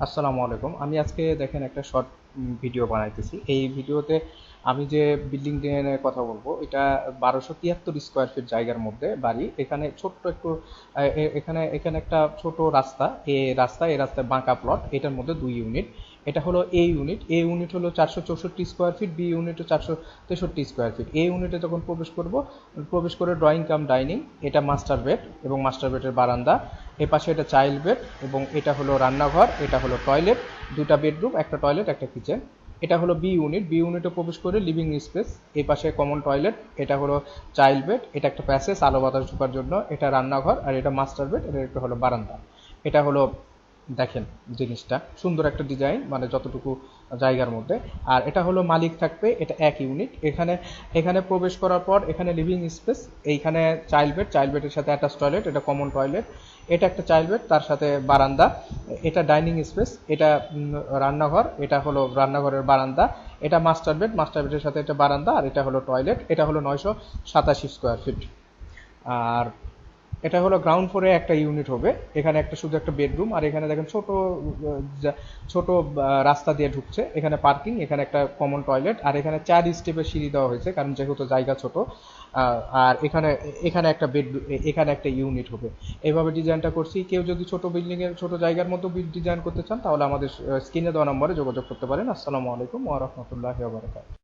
আসসালামু আলাইকুম। আমি আজকে দেখেন একটা শর্ট ভিডিও বানাইতেছি। এই ভিডিওতে আমি যে বিল্ডিং ডিজাইনের কথা বলব, এটা বারোশো তিয়াত্তর স্কোয়ার ফিট জায়গার মধ্যে বাড়ি। এখানে ছোট্ট একটু এখানে এখানে একটা ছোট রাস্তা। এ রাস্তা এই রাস্তায় বাঁকা প্লট এটার মধ্যে দুই ইউনিট এটা হলো এ ইউনিট এ ইউনিট হলো চারশো চৌষট্টি স্কোয়ার ফিট বি ইউনিট চারশো তেষট্টি স্কোয়ার ফিট এ ইউনিটে যখন প্রবেশ করব, প্রবেশ করে ড্রয়িং কাম ডাইনিং এটা মাস্টার বেড এবং মাস্টার বেডের বারান্দা। এ পাশে এটা চাইল্ড বেড এবং এটা হলো রান্নাঘর, এটা হলো টয়লেট দুটা বেডরুম, একটা টয়লেট, একটা কিচেন। এটা হলো বি ইউনিট বি ইউনিটে প্রবেশ করে লিভিং স্পেস এই পাশে কমন টয়লেট এটা হলো চাইল্ড বেড এটা একটা প্যাসেজ আলো বাতাস ঢোকার জন্য, এটা রান্নাঘর আর এটা মাস্টার বেড এটা একটা হলো বারান্দা। এটা হলো, দেখেন জিনিসটা, সুন্দর একটা ডিজাইন মানে যতটুকু জায়গার মধ্যে। আর এটা হলো মালিক থাকবে, এটা এক ইউনিট এখানে এখানে প্রবেশ করার পর এখানে লিভিং স্পেস এইখানে চাইল্ড বেড চাইল্ড বেডের সাথে অ্যাটাচ টয়লেট এটা কমন টয়লেট এটা একটা চাইল্ড বেড তার সাথে বারান্দা। এটা ডাইনিং স্পেস, এটা রান্নাঘর, এটা হলো রান্নাঘরের বারান্দা, এটা মাস্টার বেড, মাস্টার বেডের সাথে এটা বারান্দা, আর এটা হলো টয়লেট, এটা হলো নয়শো সাতাশি স্কোয়ার ফিট। আর এটা হলো গ্রাউন্ড ফ্লোরে একটা ইউনিট হবে। এখানে একটা শুধু একটা বেডরুম আর এখানে দেখেন ছোট ছোট রাস্তা দিয়ে ঢুকছে। এখানে পার্কিং এখানে একটা কমন টয়লেট আর এখানে চার স্টেপের সিঁড়ি দেওয়া হয়েছে, কারণ যেহেতু জায়গা ছোট। আর এখানে এখানে একটা বেড এখানে একটা ইউনিট হবে। এইভাবে ডিজাইনটা করছি। কেউ যদি ছোট বিল্ডিং এর, ছোট জায়গার মতো ডিজাইন করতে চান, তাহলে আমাদের স্ক্রিনে দেওয়া নম্বরে যোগাযোগ করতে পারেন। আসসালামু আলাইকুম ওয়া রাহমাতুল্লাহি ওয়া বারাকাতুহু।